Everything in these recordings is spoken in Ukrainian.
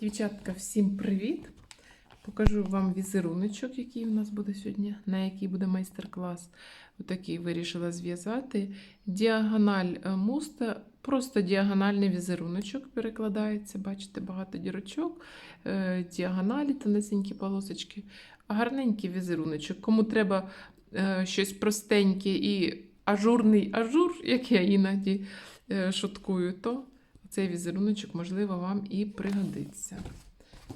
Дівчатка, всім привіт! Покажу вам візеруночок, який у нас буде сьогодні, на який буде майстер-клас. Отакий вирішила зв'язати. Діагональ е, муста, просто діагональний візеруночок перекладається. Бачите, багато дірочок, е, діагоналі, тонесенькі полосочки. Гарненький візеруночок. Кому треба е, щось простеньке і ажурний ажур, як я іноді шуткую, то цей візеруночок, можливо, вам і пригодиться.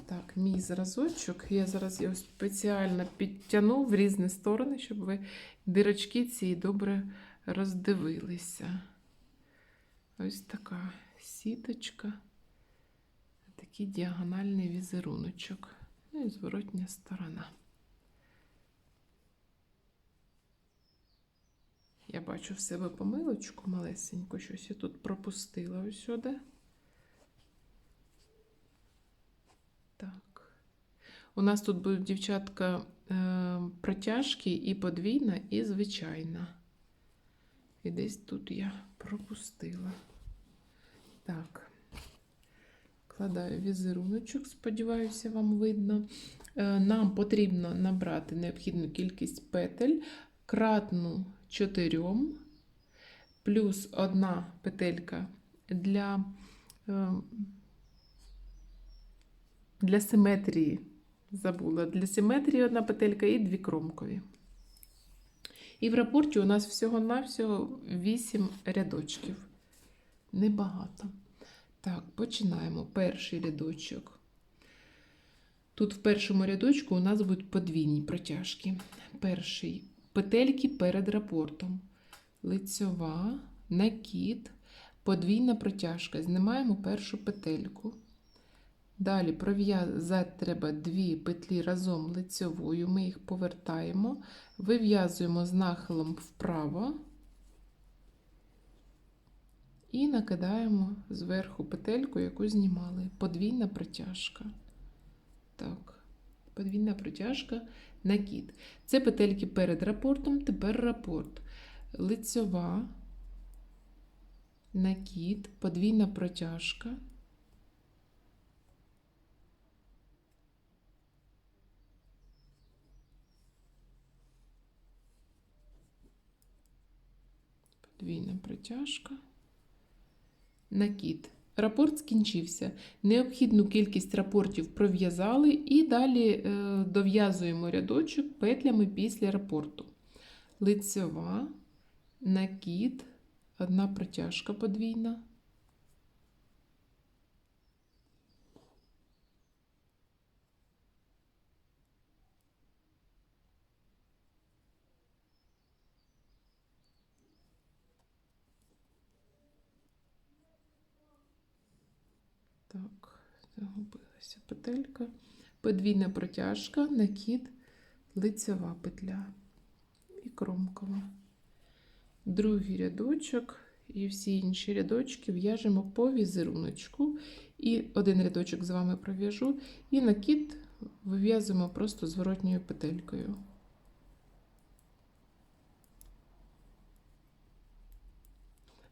Так, мій зразочок. Я зараз його спеціально підтягну в різні сторони, щоб ви дирочки ці добре роздивилися. Ось така сіточка, такий діагональний візеруночок. Ну і зворотня сторона. Бачу в себе помилочку малесеньку, щось я тут пропустила ось сюди. Так. У нас тут будуть дівчатка е, протяжки і подвійна, і звичайна. І десь тут я пропустила. Так. Кладаю візеруночок, сподіваюся, вам видно. Е, нам потрібно набрати необхідну кількість петель, кратну 4, плюс одна петелька для, е, для симетрії. Забула, для симетрії одна петелька і дві кромкові. І в рапорті у нас всього-навсього 8 рядочків. Небагато. Так, починаємо. Перший рядочок. Тут в першому рядочку у нас будуть подвійні протяжки. Перший петельки перед рапортом. Лицьова, накид, подвійна протяжка. Знімаємо першу петельку. Далі пров'язати треба дві петлі разом лицьовою. Ми їх повертаємо, вив'язуємо з нахилом вправо і накидаємо зверху петельку, яку знімали. Подвійна протяжка. Так, подвійна протяжка, накид. Це петельки перед рапортом, тепер рапорт. Лицьова, накид, подвійна протяжка. Подвійна протяжка. Накид. Рапорт скінчився. Необхідну кількість рапортів пров'язали і далі е, дов'язуємо рядочок петлями після рапорту. Лицьова, накид, одна протяжка подвійна. Так, загубилася петелька. Подвійна протяжка, накид, лицева петля і кромкова. Другий рядочок і всі інші рядочки в'яжемо по візеруночку. І один рядочок з вами пров'яжу, і накид вив'язуємо просто зворотньою петелькою.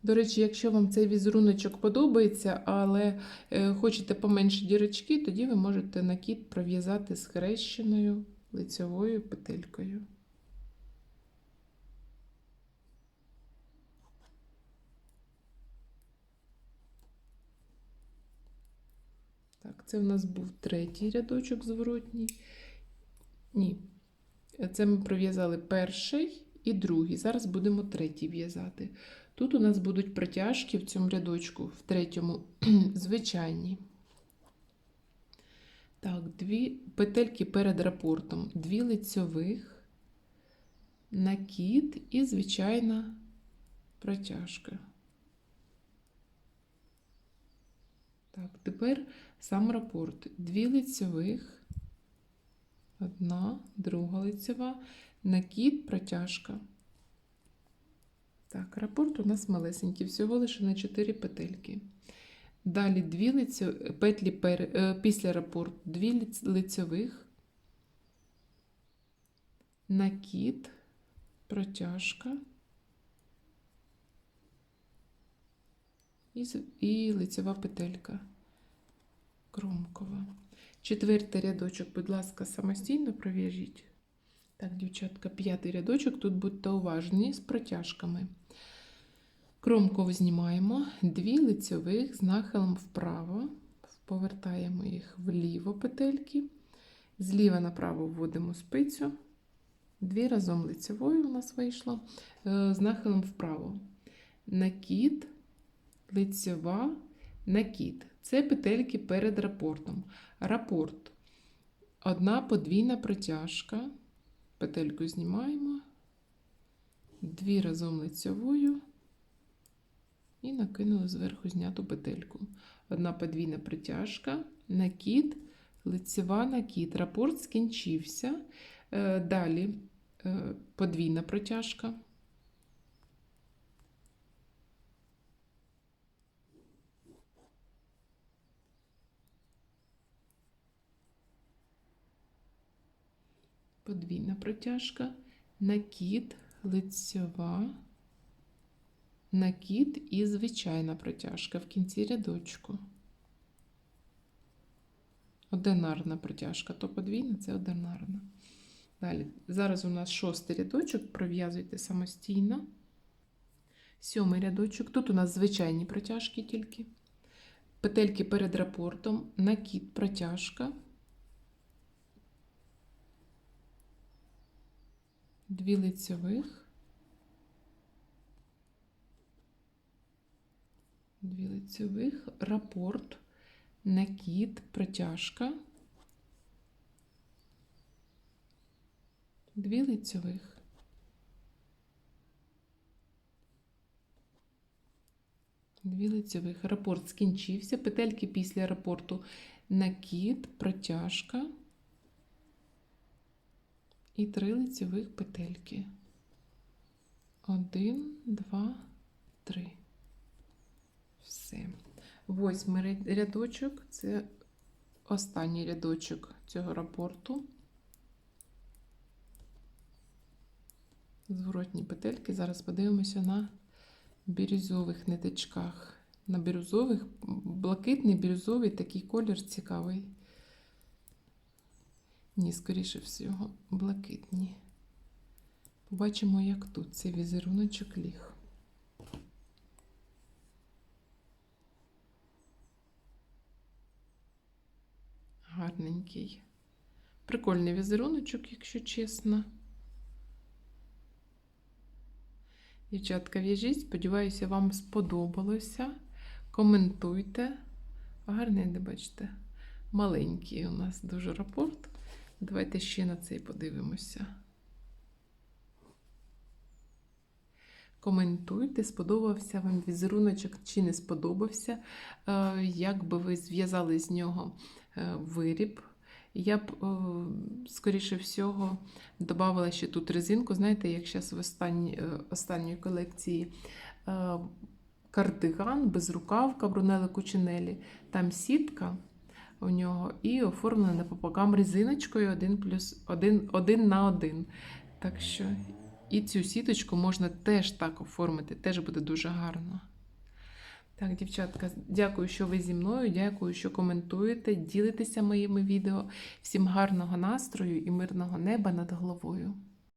До речі, якщо вам цей візеруночок подобається, але е, хочете поменше дірочки, тоді ви можете накид пров'язати з хрещеною лицьовою петелькою. Так, це в нас був третій рядочок зворотній. Ні, це ми пров'язали перший і другий. Зараз будемо третій в'язати. Тут у нас будуть протяжки в цьому рядочку, в третьому, звичайні. Так, дві петельки перед рапортом, дві лицьових, накид і звичайна протяжка. Так, тепер сам рапорт. Дві лицьових, одна, друга лицьова, накид, протяжка. Так, рапорт у нас малесенький, всього лише на 4 петельки. Далі дві лицьо... петлі пер... е, після рапорту, дві лиць- лицьових, накид, протяжка і, і лицьова петелька кромкова. Четвертий рядочок, будь ласка, самостійно пров'яжіть. Так, дівчатка, п'ятий рядочок. Тут будьте уважні з протяжками. Кромку знімаємо, дві лицьових з нахилом вправо, повертаємо їх вліво петельки, зліва направо вводимо спицю, дві разом лицьовою у нас вийшло, е, з нахилом вправо. Накид, лицьова, накид. Це петельки перед рапортом. Рапорт. Одна подвійна протяжка. Петельку знімаємо, дві разом лицьовою. І накинули зверху зняту петельку. Одна подвійна притяжка, накид, лицева накид. Рапорт скінчився. Е, Далі е, подвійна протяжка. Подвійна протяжка, накид, лицьова накид і звичайна протяжка в кінці рядочку. Одинарна протяжка, то подвійна це одинарна. Далі, зараз у нас шостий рядочок, пров'язуйте самостійно. Сьомий рядочок. Тут у нас звичайні протяжки тільки. Петельки перед рапортом, накид, протяжка. Дві лицьових. Дві лицьових, рапорт, накид, протяжка, дві лицьових. Дві лицьових. Рапорт скінчився. Петельки після рапорту накид, протяжка і три лицьових петельки. Один, два, три. Восьмий рядочок це останній рядочок цього рапорту. Зворотні петельки. Зараз подивимося на бірюзових ниточках. На бірюзових, блакитний бірюзовий такий колір цікавий. Ні, скоріше всього, блакитні. Побачимо, як тут цей візеруночок ліг. Гарненький. Прикольний візеруночок, якщо чесно. Дівчатка, в'яжіть, сподіваюся, вам сподобалося. Коментуйте. Гарний, де бачите, маленький у нас дуже рапорт. Давайте ще на цей подивимося. Коментуйте, сподобався вам візеруночок чи не сподобався, Е, як би ви зв'язали з нього виріб. Я б, е, скоріше всього, додавала ще тут резинку. Знаєте, як зараз в останній, е, останньої колекції е, кардиган, безрукавка Брунелли Кучинелі. Там сітка у нього і оформлена по бокам резиночкою 1 плюс 1, 1 на 1. Так що і цю сіточку можна теж так оформити, теж буде дуже гарно. Так, дівчатка, дякую, що ви зі мною. Дякую, що коментуєте, ділитеся моїми відео. Всім гарного настрою і мирного неба над головою.